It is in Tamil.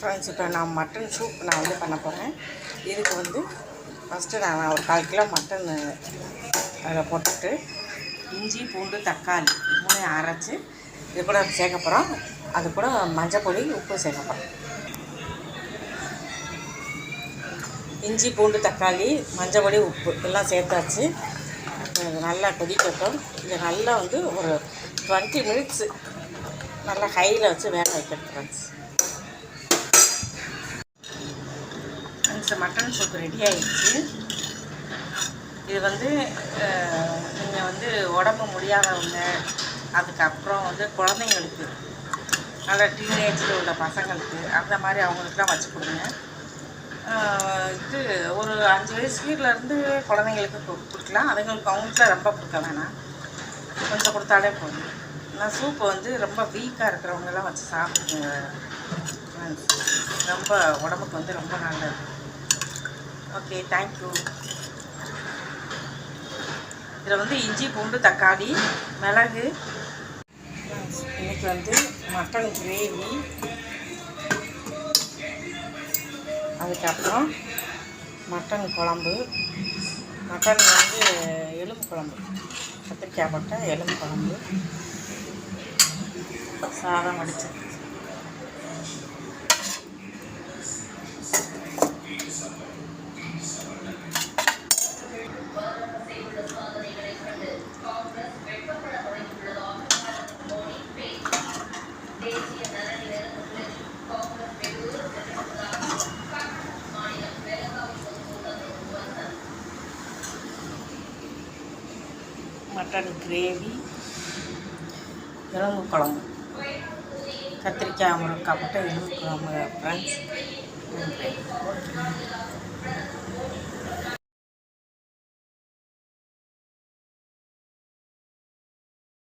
ஃப்ரெண்ட்ஸ் இப்போ நான் மட்டன் சூப் நான் வந்து பண்ண போகிறேன் இதுக்கு வந்து ஃபஸ்ட்டு நான் ஒரு கால் கிலோ மட்டன் அதில் போட்டுட்டு இஞ்சி பூண்டு தக்காளி மூணையும் அரைச்சி இது கூட சேர்க்க போகிறோம் அது கூட மஞ்சள் பொடி உப்பு சேர்க்க போகிறோம் இஞ்சி பூண்டு தக்காளி மஞ்சள் பொடி உப்பு எல்லாம் சேர்த்தாச்சு. இது நல்லா கொதிக்கட்டும். இது நல்லா வந்து ஒரு டுவெண்ட்டி மினிட்ஸு நல்லா ஹையில் வச்சு வேக வைக்கணும் ஃப்ரெண்ட்ஸ் இந்த மட்டன் சூப் ரெடி ஆயிடுச்சு. இது வந்து நீங்கள் வந்து உடம்பு முடியாதவங்க அதுக்கப்புறம் வந்து குழந்தைங்களுக்கு நல்ல டீனேஜில் உள்ள பசங்களுக்கு அந்த மாதிரி அவங்களுக்குலாம் வச்சு கொடுங்க. இது ஒரு அஞ்சு வயசு இருந்து குழந்தைங்களுக்கு கொடுக்கலாம். அதுங்களுக்கு அவங்களுக்குலாம் ரொம்ப கொடுக்க வேணாம். கொஞ்சம் கொடுத்தாலே போதும். ஆனால் சூப்பு வந்து ரொம்ப வீக்காக இருக்கிறவங்கெல்லாம் வச்சு சாப்பிடுங்க. ரொம்ப உடம்புக்கு வந்து ரொம்ப நல்லது. ஓகே தேங்க்யூ இதில் வந்து இஞ்சி பூண்டு தக்காளி மிளகு இன்னைக்கு வந்து மட்டன் கிரேவி. அதுக்கப்புறம் மட்டன் குழம்பு. மட்டன் வந்து எலும்பு குழம்பு. கத்திரிக்காய் போட்ட எலும்பு குழம்பு. சாதம் அடித்தேன் மட்டன் கிரேவி எலும்பு குழம்பு. கத்திரிக்காய் முருங்கைக்காய் போட்ட எலும்பு குழம்பு ஃப்ரெண்ட்ஸ் நன்றி